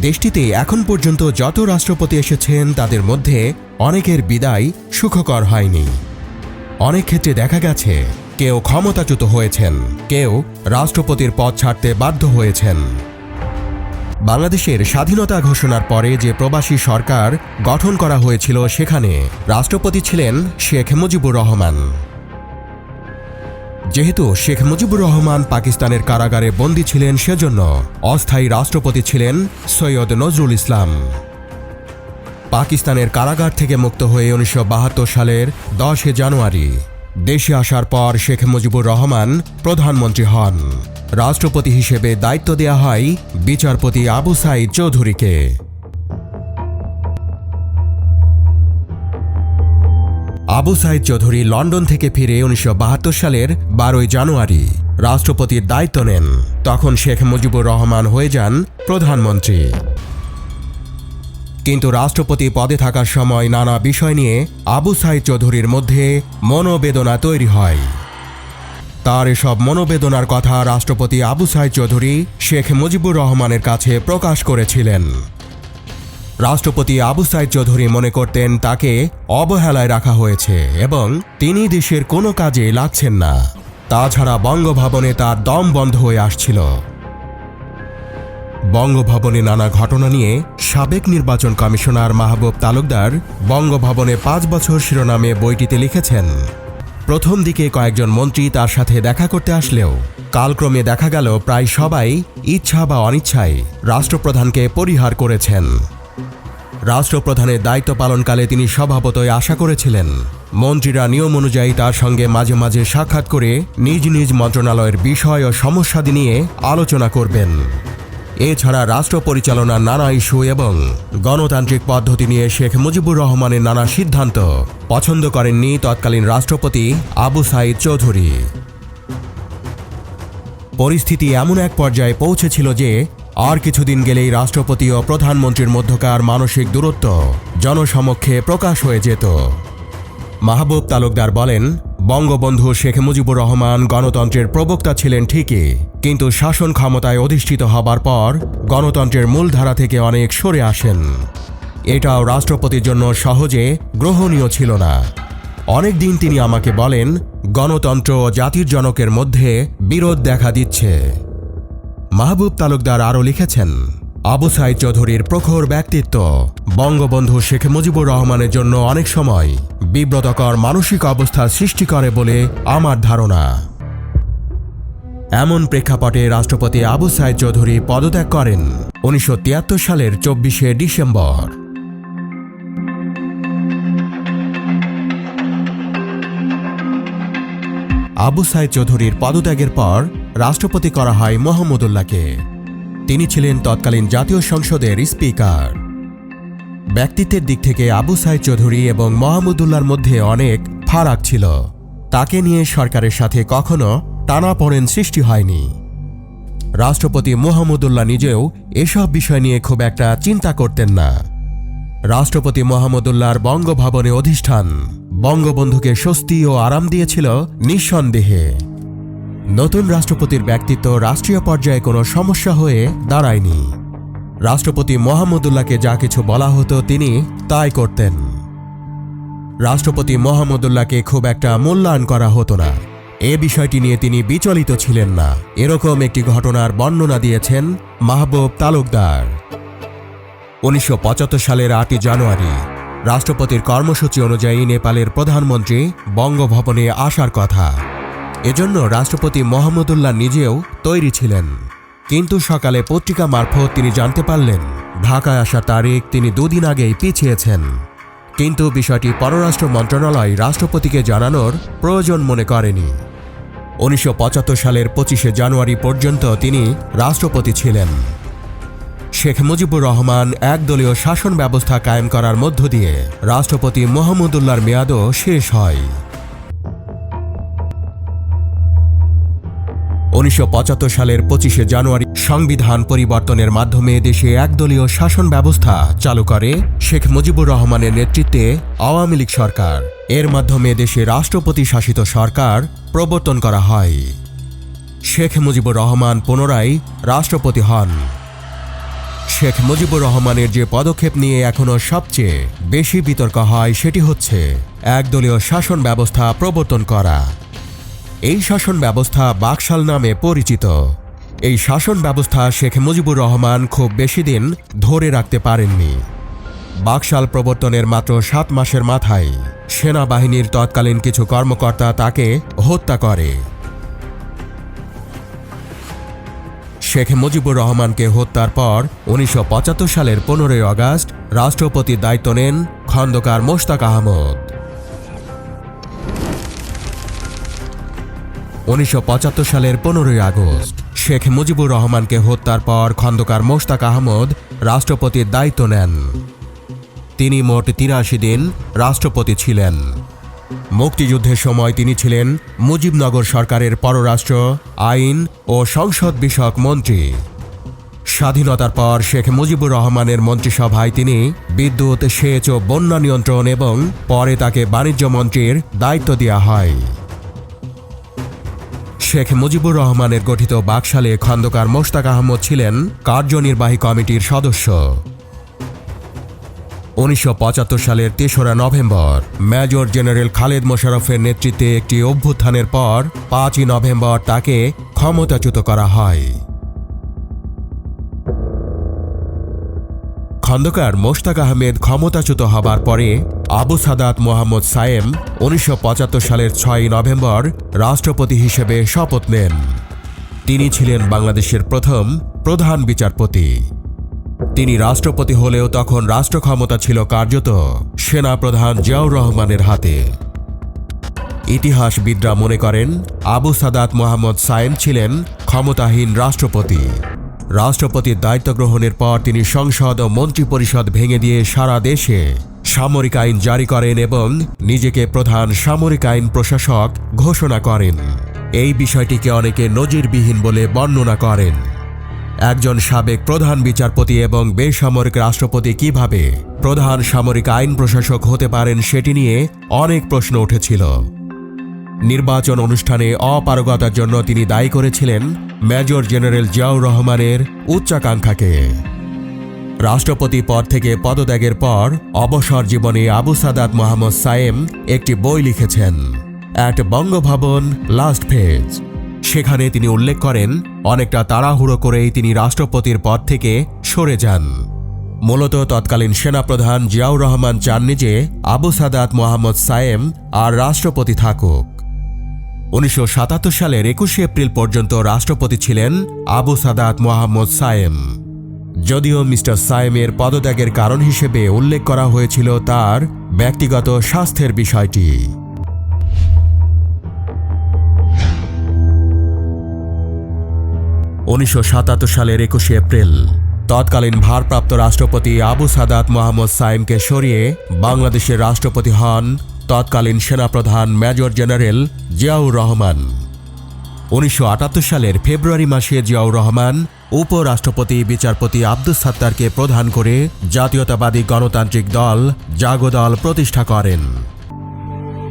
দেশটিতে এখন পর্যন্ত যত রাষ্ট্রপতি এসেছেন, তাদের মধ্যে অনেকের বিদায় সুখকর হয়নি। অনেক ক্ষেত্রে দেখা গেছে, কেউ ক্ষমতাচ্যুত হয়েছেন, কেউ রাষ্ট্রপতির পদ ছাড়তে বাধ্য হয়েছেন। বাংলাদেশের স্বাধীনতা ঘোষণার পরে যে প্রবাসী সরকার গঠন করা হয়েছিল, সেখানে রাষ্ট্রপতি ছিলেন শেখ মুজিবুর রহমান। যেহেতু শেখ মুজিবুর রহমান পাকিস্তানের কারাগারে বন্দী ছিলেন সেজন্য অস্থায়ী রাষ্ট্রপতি ছিলেন সৈয়দ নজরুল ইসলাম। পাকিস্তানের কারাগার থেকে মুক্ত হয়ে উনিশশো বাহাত্তর সালের দশে জানুয়ারি দেশে আসার পর শেখ মুজিবুর রহমান প্রধানমন্ত্রী হন। রাষ্ট্রপতি হিসেবে দায়িত্ব দেয়া হয় বিচারপতি আবু সাইদ চৌধুরীকে। আবু সাইদ চৌধুরী লন্ডন থেকে ফিরে উনিশশো বাহাত্তর সালের বারোই জানুয়ারি। রাষ্ট্রপতির দায়িত্ব নেন। তখন শেখ মুজিবুর রহমান হয়ে যান প্রধানমন্ত্রী। কিন্তু রাষ্ট্রপতি পদে থাকার সময় নানা বিষয় নিয়ে আবু সাইদ চৌধুরীর মধ্যে মনোবেদনা তৈরি হয়। তার এসব মনোবেদনার কথা রাষ্ট্রপতি আবু সাইদ চৌধুরী শেখ মুজিবুর রহমানের কাছে প্রকাশ করেছিলেন। রাষ্ট্রপতি আবু সাইদ চৌধুরী মনে করতেন তাকে অবহেলায় রাখা হয়েছে এবং তিনি দেশের কোনো কাজে লাগছেন না। তাছাড়া বঙ্গভবনে তার দম বন্ধ হয়ে আসছিল। বঙ্গভবনে নানা ঘটনা নিয়ে সাবেক নির্বাচন কমিশনার মাহবুব তালুকদার বঙ্গভবনে পাঁচ বছর শিরোনামে বইটিতে লিখেছেন, প্রথম দিকে কয়েকজন মন্ত্রী তার সাথে দেখা করতে আসলেও, কালক্রমে দেখা গেল প্রায় সবাই ইচ্ছা বা অনিচ্ছায় রাষ্ট্রপ্রধানকে পরিহার করেছেন। রাষ্ট্রপ্রধানের দায়িত্ব পালনকালে তিনি স্বভাবতই আশা করেছিলেন। মন্ত্রীরা নিয়ম অনুযায়ী তার সঙ্গে মাঝে মাঝে সাক্ষাৎ করে নিজ নিজ মন্ত্রণালয়ের বিষয় ও সমস্যাদি নিয়ে আলোচনা করবেন। এছাড়া রাষ্ট্র পরিচালনার নানা ইস্যু এবং গণতান্ত্রিক পদ্ধতি নিয়ে শেখ মুজিবুর রহমানের নানা সিদ্ধান্ত পছন্দ করেননি তৎকালীন রাষ্ট্রপতি আবু সাইদ চৌধুরী। পরিস্থিতি এমন এক পর্যায়ে পৌঁছেছিল যে আর কিছুদিন গেলেই রাষ্ট্রপতি ও প্রধানমন্ত্রীর মধ্যকার মানসিক দূরত্ব জনসমক্ষে প্রকাশ হয়ে যেত। মাহবুব তালুকদার বলেন, বঙ্গবন্ধু শেখ মুজিবুর রহমান গণতন্ত্রের প্রবক্তা ছিলেন ঠিকই, কিন্তু শাসন ক্ষমতায় অধিষ্ঠিত হবার পর গণতন্ত্রের মূলধারা থেকে অনেক সরে আসেন। এটাও রাষ্ট্রপতির জন্য সহজে গ্রহণীয় ছিল না। অনেক দিন তিনি আমাকে বলেন, গণতন্ত্র ও জাতির জনকের মধ্যে বিরোধ দেখা দিচ্ছে। মাহবুব তালুকদার আরও লিখেছেন, আবু সাইদ চৌধুরীর প্রখর ব্যক্তিত্ব, বঙ্গবন্ধু শেখ মুজিবুর রহমানের জন্য অনেক সময় বিব্রতকর মানসিক অবস্থা সৃষ্টি করে বলে আমার ধারণা। এমন প্রেক্ষাপটে রাষ্ট্রপতি আবু সাইদ চৌধুরী পদত্যাগ করেন উনিশশো তিয়াত্তর সালের চব্বিশে ডিসেম্বর। আবু সাইদ চৌধুরীর পদত্যাগের পর রাষ্ট্রপতি করা হয় মোহাম্মদুল্লাহকে। তিনি ছিলেন তৎকালীন জাতীয় সংসদের স্পিকার। ব্যক্তিত্বের দিক থেকে আবু সাইদ চৌধুরী এবং মোহাম্মদুল্লাহর মধ্যে অনেক ফারাক ছিল। তাকে নিয়ে সরকারের সাথে কখনো টানাপোড়েন সৃষ্টি হয়নি। রাষ্ট্রপতি মোহাম্মদুল্লাহ নিজেও এসব বিষয় নিয়ে খুব একটা চিন্তা করতেন না। রাষ্ট্রপতি মোহাম্মদুল্লাহর বঙ্গভবনে অধিষ্ঠান, বঙ্গবন্ধুকে স্বস্তি ও আরাম দিয়েছিল নিঃসন্দেহে। নতুন রাষ্ট্রপতির ব্যক্তিত্ব রাষ্ট্রীয় পর্যায়ে কোনো সমস্যা হয়ে দাঁড়ায়নি। রাষ্ট্রপতি মোহাম্মদুল্লাহকে যা কিছু বলা হতো তিনি তাই করতেন। রাষ্ট্রপতি মোহাম্মদুল্লাহকে খুব একটা মূল্যায়ন করা হতো না। এ বিষয়টি নিয়ে তিনি বিচলিত ছিলেন না। এরকম একটি ঘটনার বর্ণনা দিয়েছেন মাহবুব তালুকদার। উনিশশো পঁচাত্তর সালের আটই জানুয়ারি, রাষ্ট্রপতির কর্মসূচি অনুযায়ী নেপালের প্রধানমন্ত্রী বঙ্গভবনে আসার কথা। এজন্য রাষ্ট্রপতি মোহাম্মদুল্লাহ নিজেও তৈরি ছিলেন। কিন্তু সকালে পত্রিকা মারফত তিনি জানতে পারলেন, ঢাকায় আসার তারিখ তিনি দুদিন আগেই পিছিয়েছেন। কিন্তু বিষয়টি পররাষ্ট্র মন্ত্রণালয় রাষ্ট্রপতিকে জানানোর প্রয়োজন মনে করেনি। উনিশশো পঁচাত্তর সালের পঁচিশে জানুয়ারি পর্যন্ত তিনি রাষ্ট্রপতি ছিলেন। শেখ মুজিবুর রহমান একদলীয় শাসন ব্যবস্থা কায়েম করার মধ্য দিয়ে রাষ্ট্রপতি মোহাম্মদুল্লাহর মেয়াদও শেষ হয়। উনিশশো পঁচাত্তর সালের পঁচিশে জানুয়ারি সংবিধান পরিবর্তনের মাধ্যমে দেশে একদলীয় শাসন ব্যবস্থা চালু করে শেখ মুজিবুর রহমানের নেতৃত্বে আওয়ামী লীগ সরকার। এর মাধ্যমে দেশে রাষ্ট্রপতি শাসিত সরকার প্রবর্তন করা হয়। শেখ মুজিবুর রহমান পুনরায় রাষ্ট্রপতি হন। শেখ মুজিবুর রহমানের যে পদক্ষেপ নিয়ে এখনও সবচেয়ে বেশি বিতর্ক হয় সেটি হচ্ছে একদলীয় শাসন ব্যবস্থা প্রবর্তন করা। এই শাসন ব্যবস্থা বাকশাল নামে পরিচিত। এই শাসন ব্যবস্থা শেখ মুজিবুর রহমান খুব বেশি দিন ধরে রাখতে পারেননি। বাকশাল প্রবর্তনের মাত্র সাত মাসের মাথায় সেনাবাহিনীর তৎকালীন কিছু কর্মকর্তা তাকে হত্যা করে। শেখ মুজিবুর রহমানকে হত্যার পর উনিশশো পঁচাত্তর সালের পনেরোই আগস্ট রাষ্ট্রপতির দায়িত্ব নেন খন্দকার মোশতাক আহমদ। উনিশশো পঁচাত্তর সালের পনেরোই আগস্ট, শেখ মুজিবুর রহমানকে হত্যার পর খন্দকার মোশতাক আহমদ রাষ্ট্রপতির দায়িত্ব নেন। তিনি মোট তিরাশি দিন রাষ্ট্রপতি ছিলেন। মুক্তিযুদ্ধের সময় তিনি ছিলেন মুজিবনগর সরকারের পররাষ্ট্র, আইন ও সংসদ বিষয়ক মন্ত্রী। স্বাধীনতার পর শেখ মুজিবুর রহমানের মন্ত্রিসভায় তিনি বিদ্যুৎ, সেচ ও বন্যা নিয়ন্ত্রণ এবং পরে তাকে বাণিজ্য মন্ত্রীর দায়িত্ব দেওয়া হয়। শেখ মুজিবুর রহমানের গঠিত বাকশালে খন্দকার মোশতাক আহমদ ছিলেন কার্যনির্বাহী কমিটির সদস্য। উনিশশো পঁচাত্তর সালের তেসরা নভেম্বর, মেজর জেনারেল খালেদ মোশারফের নেতৃত্বে একটি অভ্যুত্থানের পর পাঁচই নভেম্বর তাকে ক্ষমতাচ্যুত করা হয়। খন্দকার মোশতাক আহমেদ ক্ষমতাচ্যুত হবার পরে আবু সাদাত মোহাম্মদ সায়েম উনিশশো পঁচাত্তর সালের ছয়ই নভেম্বর রাষ্ট্রপতি হিসেবে শপথ নেন। তিনি ছিলেন বাংলাদেশের প্রথম প্রধান বিচারপতি। তিনি রাষ্ট্রপতি হলেও তখন রাষ্ট্র ক্ষমতা ছিল কার্যত সেনাপ্রধান জিয়াউর রহমানের হাতে। ইতিহাসবিদরা মনে করেন, আবু সাদাত মোহাম্মদ সায়েম ছিলেন ক্ষমতাহীন রাষ্ট্রপতি। রাষ্ট্রপতির দায়িত্ব গ্রহণের পর তিনি সংসদ ও মন্ত্রিপরিষদ ভেঙে দিয়ে সারা দেশে সামরিক আইন জারি করেন এবং নিজেকে প্রধান সামরিক আইন প্রশাসক ঘোষণা করেন। এই বিষয়টিকে অনেকে নজিরবিহীন বলে বর্ণনা করেন। একজন সাবেক প্রধান বিচারপতি এবং বেসামরিক রাষ্ট্রপতি কীভাবে প্রধান সামরিক আইন প্রশাসক হতে পারেন সেটি নিয়ে অনেক প্রশ্ন উঠেছিল। নির্বাচন অনুষ্ঠানে অপারগতার জন্য তিনি দায়ী করেছিলেন মেজর জেনারেল জিয়াউর রহমানের উচ্চাকাঙ্ক্ষাকে। রাষ্ট্রপতি পদ থেকে পদত্যাগের পর অবসর জীবনে আবু সাদাত মোহাম্মদ সায়েম একটি বই লিখেছেন, অ্যাট বঙ্গভবন, লাস্ট ফেজ সেখানে তিনি উল্লেখ করেন, অনেকটা তাড়াহুড়ো করেই তিনি রাষ্ট্রপতির পদ থেকে সরে যান। মূলত তৎকালীন সেনাপ্রধান জিয়াউর রহমান চাননি যে আবু সাদাত মোহাম্মদ সায়েম আর রাষ্ট্রপতি থাকুক। উনিশশো সাতাত্তর সালের একুশে এপ্রিল পর্যন্ত রাষ্ট্রপতি ছিলেন আবু সাদাত মোহাম্মদ সায়েম। যদিও মিস্টার সায়েমের পদত্যাগের কারণ হিসেবে উল্লেখ করা হয়েছিল তার ব্যক্তিগত স্বাস্থ্যের বিষয়টি। উনিশশো সাতাত্তর সালের একুশে এপ্রিল, তৎকালীন ভারপ্রাপ্ত রাষ্ট্রপতি আবু সাদাত মোহাম্মদ সাইমকে সরিয়ে বাংলাদেশের রাষ্ট্রপতি হন তৎকালীন সেনাপ্রধান মেজর জেনারেল জিয়াউর রহমান। উনিশশো আটাত্তর সালের ফেব্রুয়ারি মাসে জিয়াউর রহমান উপরাষ্ট্রপতি বিচারপতি আব্দুস সাত্তারকে প্রধান করে জাতীয়তাবাদী গণতান্ত্রিক দল জাগদল প্রতিষ্ঠা করেন।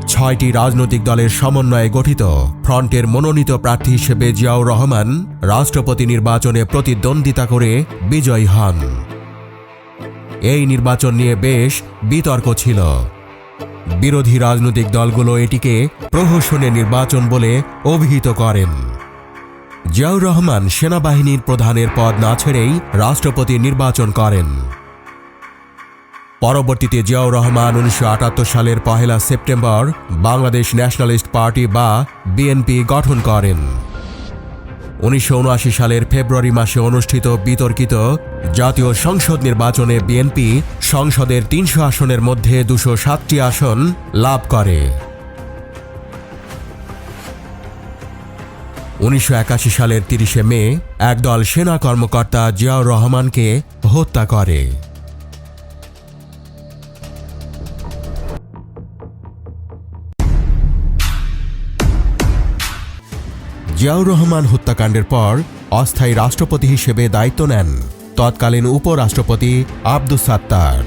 ছয়টি রাজনৈতিক দলের সমন্বয়ে গঠিত ফ্রন্টের মনোনীত প্রার্থী হিসেবে জিয়াউর রহমান রাষ্ট্রপতি নির্বাচনে প্রতিদ্বন্দ্বিতা করে বিজয়ী হন। এই নির্বাচন নিয়ে বেশ বিতর্ক ছিল। বিরোধী রাজনৈতিক দলগুলো এটিকে প্রহসনের নির্বাচন বলে অভিহিত করেন। জিয়াউর রহমান সেনাবাহিনীর প্রধানের পদ না ছেড়েই রাষ্ট্রপতি নির্বাচন করেন। পরবর্তীতে জিয়াউর রহমান উনিশশো আটাত্তর সালের পহেলা সেপ্টেম্বর বাংলাদেশ ন্যাশনালিস্ট পার্টি বা বিএনপি গঠন করেন। উনিশশো উনআশি সালের ফেব্রুয়ারি মাসে অনুষ্ঠিত বিতর্কিত জাতীয় সংসদ নির্বাচনে বিএনপি সংসদের তিনশো আসনের মধ্যে দুশো সাতটি আসন লাভ করে। উনিশশো একাশি সালের তিরিশে মে একদল সেনা কর্মকর্তা জিয়াউর রহমানকে হত্যা করে। জিয়াউর রহমান হত্যাকাণ্ডের পর অস্থায়ী রাষ্ট্রপতি হিসেবে দায়িত্ব নেন তৎকালীন উপরাষ্ট্রপতি আব্দুস সাত্তার।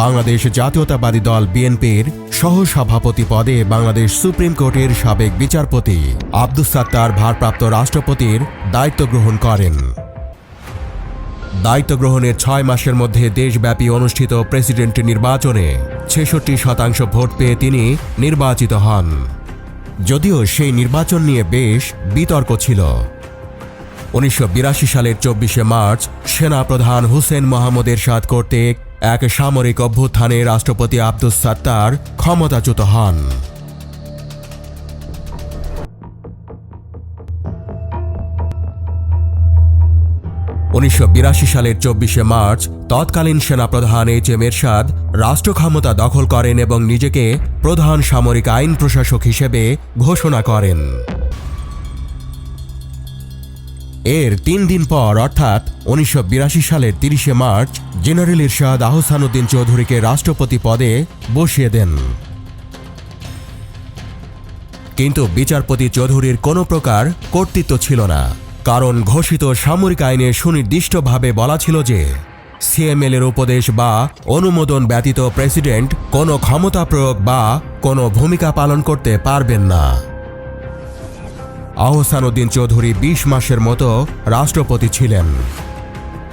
বাংলাদেশ জাতীয়তাবাদী দল বিএনপির সহসভাপতি পদে বাংলাদেশ সুপ্রিম কোর্টের সাবেক বিচারপতি আব্দুস সাত্তার ভারপ্রাপ্ত রাষ্ট্রপতির দায়িত্ব গ্রহণ করেন। দায়িত্ব গ্রহণের ছয় মাসের মধ্যে দেশব্যাপী অনুষ্ঠিত প্রেসিডেন্ট নির্বাচনে ছেষট্টি শতাংশ ভোট পেয়ে তিনি নির্বাচিত হন। যদিও সেই নির্বাচন নিয়ে বেশ বিতর্ক ছিল। উনিশশো বিরাশি সালের চব্বিশে মার্চ সেনাপ্রধান হুসেন মোহাম্মদের এরশাদ কর্তৃক এক সামরিক অভ্যুত্থানে রাষ্ট্রপতি আব্দুস সাত্তার ক্ষমতাচ্যুত হন। উনিশশো বিরাশি সালের চব্বিশে মার্চ তৎকালীন সেনাপ্রধান এইচ এম এরশাদ রাষ্ট্র ক্ষমতা দখল করেন এবং নিজেকে প্রধান সামরিক আইন প্রশাসক হিসেবে ঘোষণা করেন। এর তিন দিন পর, অর্থাৎ উনিশশো বিরাশি সালের তিরিশে মার্চ, জেনারেল ইরশাদ আহসানুদ্দিন চৌধুরীকে রাষ্ট্রপতি পদে বসিয়ে দেন। কিন্তু বিচারপতি চৌধুরীর কোনো প্রকার কর্তৃত্ব ছিল না। কারণ ঘোষিত সামরিক আইনে সুনির্দিষ্টভাবে বলা ছিল যে সিএমএল এর উপদেশ বা অনুমোদন ব্যতীত প্রেসিডেন্ট কোনো ক্ষমতা প্রয়োগ বা কোনো ভূমিকা পালন করতে পারবেন না। আহসানুদ্দিন চৌধুরী বিশ মাসের মতো রাষ্ট্রপতি ছিলেন।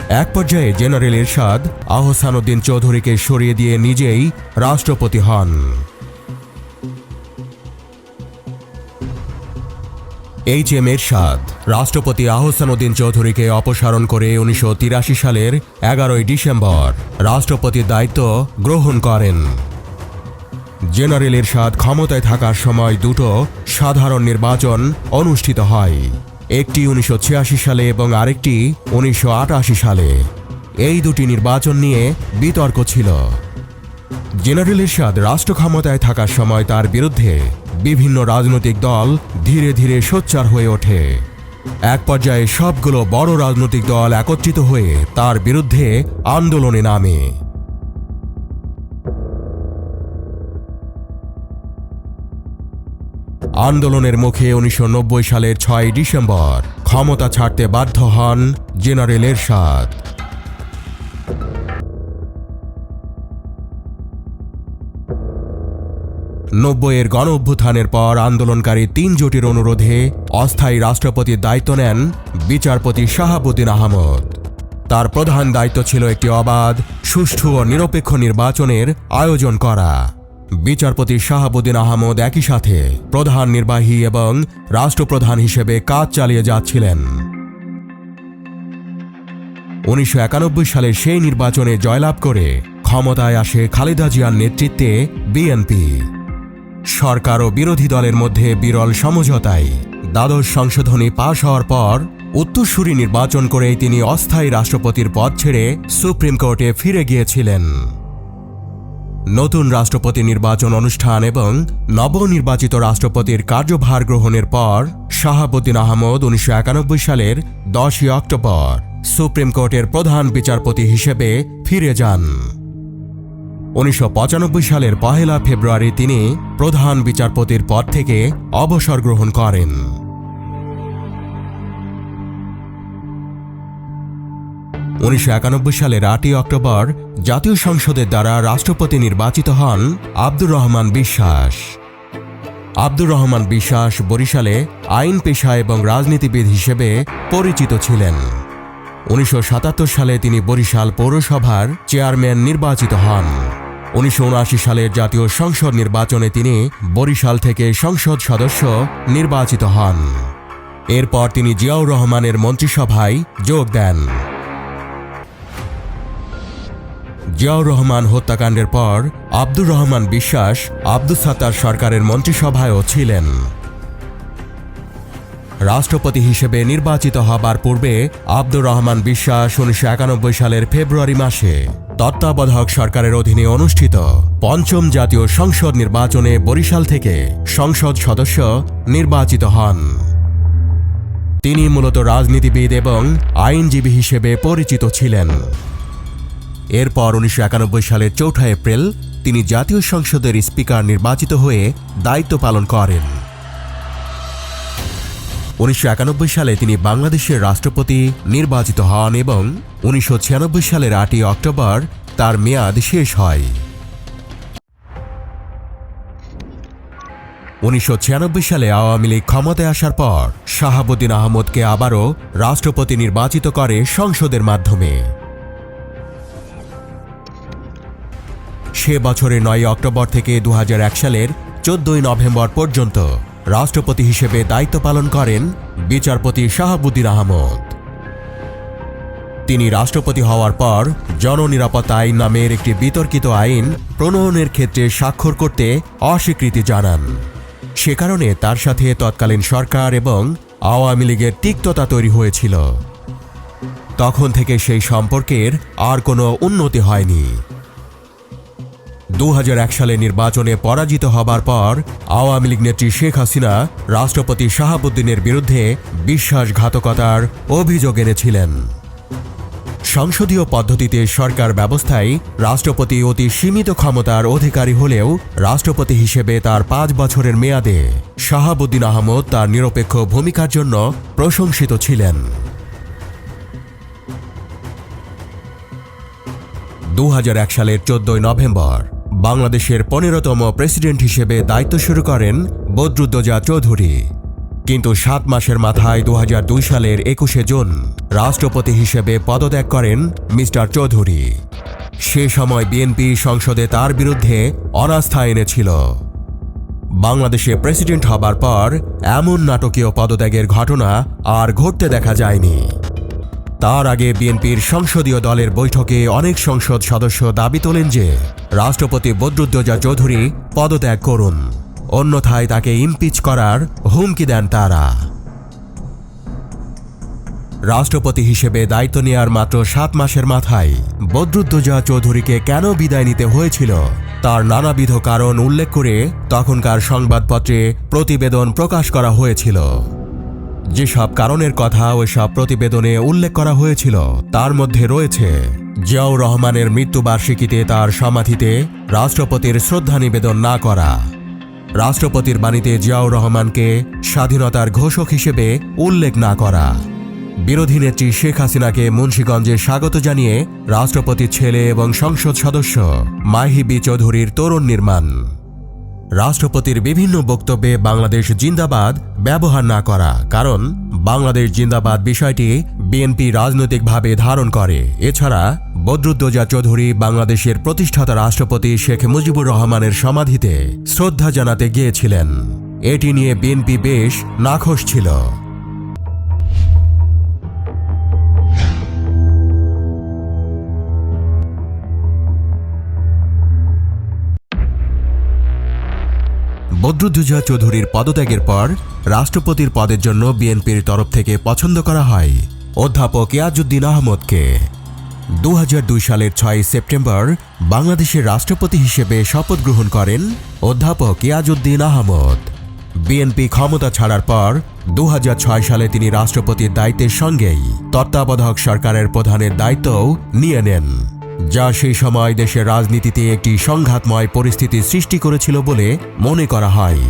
এক পর্যায়ে জেনারেল ইরশাদ আহসানুদ্দিন চৌধুরীকে সরিয়ে দিয়ে নিজেই রাষ্ট্রপতি হন। এইচ এম এরশাদ রাষ্ট্রপতি আহসানুদ্দিন চৌধুরীকে অপসারণ করে উনিশশো তিরাশি সালের এগারোই ডিসেম্বর। রাষ্ট্রপতির দায়িত্ব গ্রহণ করেন। জেনারেল এরশাদ ক্ষমতায় থাকার সময় দুটো সাধারণ নির্বাচন অনুষ্ঠিত হয়। একটি উনিশশো ছিয়াশি সালে এবং আরেকটি উনিশশো আটাশি সালে। এই দুটি নির্বাচন নিয়ে বিতর্ক ছিল। জেনারেল এরশাদ রাষ্ট্র ক্ষমতায় থাকার সময় তার বিরুদ্ধে বিভিন্ন রাজনৈতিক দল ধীরে ধীরে সোচ্চার হয়ে ওঠে। এক পর্যায়ে সবগুলো বড় রাজনৈতিক দল একত্রিত হয়ে তার বিরুদ্ধে আন্দোলনে নামে। আন্দোলনের মুখে উনিশশো নব্বই সালের ছয় ডিসেম্বর ক্ষমতা ছাড়তে বাধ্য হন জেনারেল এরশাদ। নব্বইয়ের গণ অভ্যুত্থানের পর আন্দোলনকারী তিন জোটের অনুরোধে অস্থায়ী রাষ্ট্রপতির দায়িত্ব নেন বিচারপতি শাহাবুদ্দিন আহমদ। তার প্রধান দায়িত্ব ছিল একটি অবাধ, সুষ্ঠু ও নিরপেক্ষ নির্বাচনের আয়োজন করা। বিচারপতি শাহাবুদ্দিন আহমদ একই সাথে প্রধান নির্বাহী এবং রাষ্ট্রপ্রধান হিসেবে কাজ চালিয়ে যাচ্ছিলেন। উনিশশো একানব্বই সালে সেই নির্বাচনে জয়লাভ করে ক্ষমতায় আসে খালেদা জিয়ার নেতৃত্বে বিএনপি। সরকার ও বিরোধী দলের মধ্যে বিরল সমঝোতায়। দ্বাদশ সংশোধনী পাশ হওয়ার পর উত্তরসূরি নির্বাচন করেই তিনি অস্থায়ী রাষ্ট্রপতির পদ ছেড়ে সুপ্রিম কোর্টে ফিরে গিয়েছিলেন। নতুন রাষ্ট্রপতি নির্বাচন অনুষ্ঠান এবং নবনির্বাচিত রাষ্ট্রপতির কার্যভার গ্রহণের পর শাহাবুদ্দিন আহমদ উনিশশো একানব্বই সালের দশই অক্টোবর সুপ্রিম কোর্টের প্রধান বিচারপতি হিসেবে ফিরে যান। উনিশশো পঁচানব্বই সালের পহেলা ফেব্রুয়ারি তিনি প্রধান বিচারপতির পদ থেকে অবসর গ্রহণ করেন। উনিশশো একানব্বই সালের আটই অক্টোবর জাতীয় সংসদের দ্বারা রাষ্ট্রপতি নির্বাচিত হন আব্দুর রহমান বিশ্বাস। আব্দুর রহমান বিশ্বাস বরিশালে আইন পেশা এবং রাজনীতিবিদ হিসেবে পরিচিত ছিলেন। উনিশশো সাতাত্তর সালে তিনি বরিশাল পৌরসভার চেয়ারম্যান নির্বাচিত হন। উনিশশো উনআশি সালের জাতীয় সংসদ নির্বাচনে তিনি বরিশাল থেকে সংসদ সদস্য নির্বাচিত হন। এরপর তিনি জিয়াউর রহমানের মন্ত্রিসভায় যোগ দেন। জিয়াউর রহমান হত্যাকাণ্ডের পর আব্দুর রহমান বিশ্বাস আব্দুল সাত্তার সরকারের মন্ত্রিসভায়ও ছিলেন। রাষ্ট্রপতি হিসেবে নির্বাচিত হবার পূর্বে আব্দুর রহমান বিশ্বাস উনিশশো একানব্বই সালের ফেব্রুয়ারি মাসে তত্ত্বাবধায়ক সরকারের অধীনে অনুষ্ঠিত পঞ্চম জাতীয় সংসদ নির্বাচনে বরিশাল থেকে সংসদ সদস্য নির্বাচিত হন। তিনি মূলত রাজনীতিবিদ এবং আইনজীবী হিসেবে পরিচিত ছিলেন। এরপর উনিশশো একানব্বই সালের চৌঠা এপ্রিল তিনি জাতীয় সংসদের স্পিকার নির্বাচিত হয়ে দায়িত্ব পালন করেন। উনিশশো একানব্বই সালে তিনি বাংলাদেশের রাষ্ট্রপতি নির্বাচিত হন এবং উনিশশো ছিয়ানব্বই সালের আটই অক্টোবর তার মেয়াদ শেষ হয়। উনিশশো ছিয়ানব্বই সালে আওয়ামী লীগ ক্ষমতায় আসার পর শাহাবুদ্দিন আহমদকে আবারও রাষ্ট্রপতি নির্বাচিত করে সংসদের মাধ্যমে। সে বছরের নয় অক্টোবর থেকে দু হাজার এক সালের চোদ্দই নভেম্বর পর্যন্ত রাষ্ট্রপতি হিসেবে দায়িত্ব পালন করেন বিচারপতি শাহাবুদ্দিন আহমদ। তিনি রাষ্ট্রপতি হওয়ার পর জননিরাপত্তা আইন নামের একটি বিতর্কিত আইন প্রণয়নের ক্ষেত্রে স্বাক্ষর করতে অস্বীকৃতি জানান। সে কারণে তার সাথে তৎকালীন সরকার এবং আওয়ামী লীগের তিক্ততা তৈরি হয়েছিল। তখন থেকে সেই সম্পর্কের আর কোনো উন্নতি হয়নি। দু সালে নির্বাচনে পরাজিত হবার পর আওয়ামী লীগ নেত্রী শেখ হাসিনা রাষ্ট্রপতি শাহাবুদ্দিনের বিরুদ্ধে বিশ্বাসঘাতকতার অভিযোগ এনেছিলেন। সংসদীয় পদ্ধতিতে সরকার ব্যবস্থায় রাষ্ট্রপতি অতি সীমিত ক্ষমতার অধিকারী হলেও রাষ্ট্রপতি হিসেবে তার পাঁচ বছরের মেয়াদে শাহাবুদ্দিন আহমদ তার নিরপেক্ষ ভূমিকার জন্য প্রশংসিত ছিলেন। দু হাজার এক সালের চোদ্দই নভেম্বর বাংলাদেশের পনেরোতম প্রেসিডেন্ট হিসেবে দায়িত্ব শুরু করেন বদরুদ্দোজা চৌধুরী। কিন্তু সাত মাসের মাথায় দু হাজার দুই সালের একুশে জুন রাষ্ট্রপতি হিসেবে পদত্যাগ করেন মিস্টার চৌধুরী। সে সময় বিএনপি সংসদে তার বিরুদ্ধে অনাস্থা এনেছিল। বাংলাদেশে প্রেসিডেন্ট হবার পর এমন নাটকীয় পদত্যাগের ঘটনা আর ঘটতে দেখা যায়নি। তার আগে বিএনপির সংসদীয় দলের বৈঠকে অনেক সংসদ সদস্য দাবি তোলেন যে, রাষ্ট্রপতি বদরুদ্দোজা চৌধুরী পদত্যাগ করুন। অন্যথায় তাকে ইমপিচ করার হুমকি দেন তারা। রাষ্ট্রপতি হিসেবে দায়িত্ব নেওয়ার মাত্র সাত মাসের মাথায় বদরুদ্দোজা চৌধুরীকে কেন বিদায় নিতে হয়েছিল, তার নানাবিধ কারণ উল্লেখ করে তখনকার সংবাদপত্রে প্রতিবেদন প্রকাশ করা হয়েছিল। যেসব কারণের কথা ওইসব প্রতিবেদনে উল্লেখ করা হয়েছিল, তার মধ্যে রয়েছে জিয়াউর রহমানের মৃত্যুবার্ষিকীতে তার সমাধিতে রাষ্ট্রপতির শ্রদ্ধা নিবেদন না করা। রাষ্ট্রপতির বাণীতে জিয়াউর রহমানকে স্বাধীনতার ঘোষক হিসেবে উল্লেখ না করা। বিরোধী নেত্রী শেখ হাসিনাকে মুন্সীগঞ্জে স্বাগত জানিয়ে রাষ্ট্রপতির ছেলে এবং সংসদ সদস্য মাহিবি চৌধুরীর তরুণ নির্মাণ। রাষ্ট্রপতির বিভিন্ন বক্তব্যে বাংলাদেশ জিন্দাবাদ ব্যবহার না করা, কারণ বাংলাদেশ জিন্দাবাদ বিষয়টি বিএনপি রাজনৈতিকভাবে ধারণ করে। এছাড়া বদরুদ্দোজা চৌধুরী বাংলাদেশের প্রতিষ্ঠাতা রাষ্ট্রপতি শেখ মুজিবুর রহমানের সমাধিতে শ্রদ্ধা জানাতে গিয়েছিলেন। এটি নিয়ে বিএনপি বেশ নাখোশ ছিল। বদরুদ্দোজা চৌধুরীর পদত্যাগের পর রাষ্ট্রপতির পদের জন্য বিএনপির তরফ থেকে পছন্দ করা হয় অধ্যাপক ইয়াজুদ্দিন আহমদকে। দু হাজার দুই সালের ছয় সেপ্টেম্বর বাংলাদেশের রাষ্ট্রপতি হিসেবে শপথ গ্রহণ করেন অধ্যাপক ইয়াজুদ্দিন আহমদ। বিএনপি ক্ষমতা ছাড়ার পর দু হাজার ছয় সালে তিনি রাষ্ট্রপতির দায়িত্বের সঙ্গেই তত্ত্বাবধায়ক সরকারের প্রধানের দায়িত্বও নিয়ে নেন। যা সেই সময় দেশের রাজনীতিতে একটি সংঘাতময় পরিস্থিতি সৃষ্টি করেছিল বলে মনে করা হয়।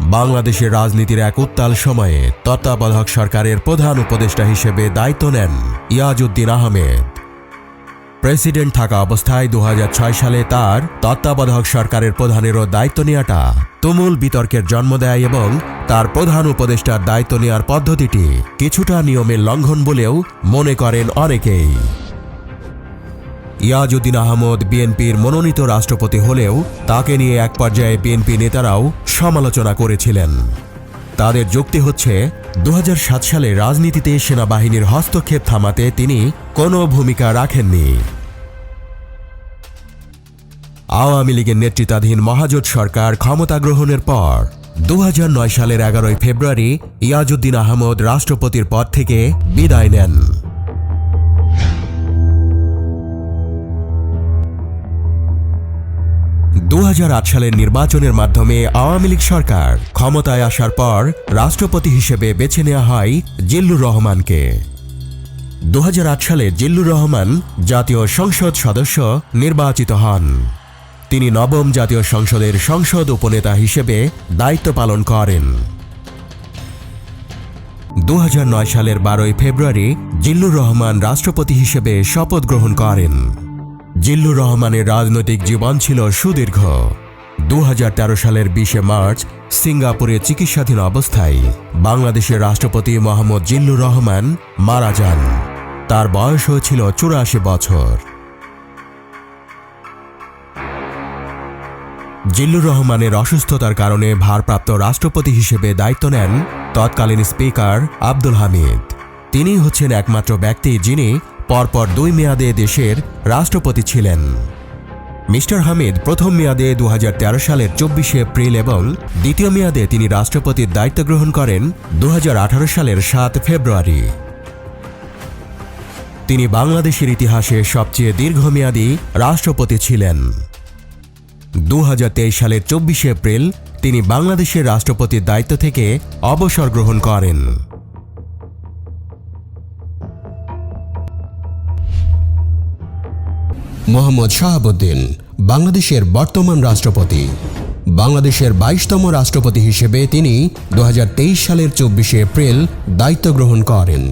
বাংলাদেশের রাজনীতির এক উত্তাল সময়ে তত্ত্বাবধায়ক সরকারের প্রধান উপদেষ্টা হিসেবে দায়িত্ব নেন ইয়াজউদ্দিন আহমেদ। প্রেসিডেন্ট থাকা অবস্থায় দু হাজার ছয় সালে তার তত্ত্বাবধায়ক সরকারের প্রধানেরও দায়িত্ব নেওয়াটা তুমুল বিতর্কের জন্ম দেয় এবং তার প্রধান উপদেষ্টার দায়িত্ব নেওয়ার পদ্ধতিটি কিছুটা নিয়মের লঙ্ঘন বলেও মনে করেন অনেকেই। ইয়াজউদ্দিন আহমদ বিএনপির মনোনীত রাষ্ট্রপতি হলেও তাকে নিয়ে এক পর্যায়ে বিএনপি নেতারাও সমালোচনা করেছিলেন। তাদের যুক্তি হচ্ছে দু হাজার সাত সালে রাজনীতিতে সেনাবাহিনীর হস্তক্ষেপ থামাতে তিনি কোনো ভূমিকা রাখেননি। আওয়ামী লীগের নেতৃত্বাধীন মহাজোট সরকার ক্ষমতা গ্রহণের পর দুহাজার নয় সালের এগারোই ফেব্রুয়ারি ইয়াজউদ্দিন আহমদ রাষ্ট্রপতির পদ থেকে বিদায় নেন। দু হাজার আট সালের নির্বাচনের মাধ্যমে আওয়ামী লীগ সরকার ক্ষমতায় আসার পর রাষ্ট্রপতি হিসেবে বেছে নেওয়া হয় জিল্লুর রহমানকে। দু হাজার আট সালে জিল্লুর রহমান জাতীয় সংসদ সদস্য নির্বাচিত হন। তিনি নবম জাতীয় সংসদের সংসদ উপনেতা হিসেবে দায়িত্ব পালন করেন। দু হাজার নয় সালের বারোই ফেব্রুয়ারি জিল্লুর রহমান রাষ্ট্রপতি হিসেবে শপথ গ্রহণ করেন। জিল্লুর রহমানের রাজনৈতিক জীবন ছিল সুদীর্ঘ। দু হাজার তেরো সালের বিশে মার্চ সিঙ্গাপুরে চিকিৎসাধীন অবস্থায় বাংলাদেশের রাষ্ট্রপতি মোহাম্মদ জিল্লুর রহমান মারা যান। তার বয়স হয়েছিল চুরাশি বছর। জিল্লুর রহমানের অসুস্থতার কারণে ভারপ্রাপ্ত রাষ্ট্রপতি হিসেবে দায়িত্ব নেন তৎকালীন স্পিকার আব্দুল হামিদ। তিনি হচ্ছেন একমাত্র ব্যক্তি যিনি পরপর দুই মেয়াদে দেশের রাষ্ট্রপতি ছিলেন। মিস্টার হামিদ প্রথম মেয়াদে দু হাজার তেরো সালের চব্বিশে এপ্রিল এবং দ্বিতীয় মেয়াদে তিনি রাষ্ট্রপতির দায়িত্ব গ্রহণ করেন দু হাজার আঠারো সালের সাত ফেব্রুয়ারি। তিনি বাংলাদেশের ইতিহাসে সবচেয়ে দীর্ঘমেয়াদী রাষ্ট্রপতি ছিলেন। দু হাজার তেইশ সালের চব্বিশে এপ্রিল তিনি বাংলাদেশের রাষ্ট্রপতির দায়িত্ব থেকে অবসর গ্রহণ করেন। মোহাম্মদ শাহাবুদ্দিন, বাংলাদেশের বর্তমান রাষ্ট্রপতি। বাংলাদেশের বাইশতম রাষ্ট্রপতি হিসেবে তিনি দু হাজার তেইশ সালের চব্বিশে এপ্রিল দায়িত্ব গ্রহণ করেন।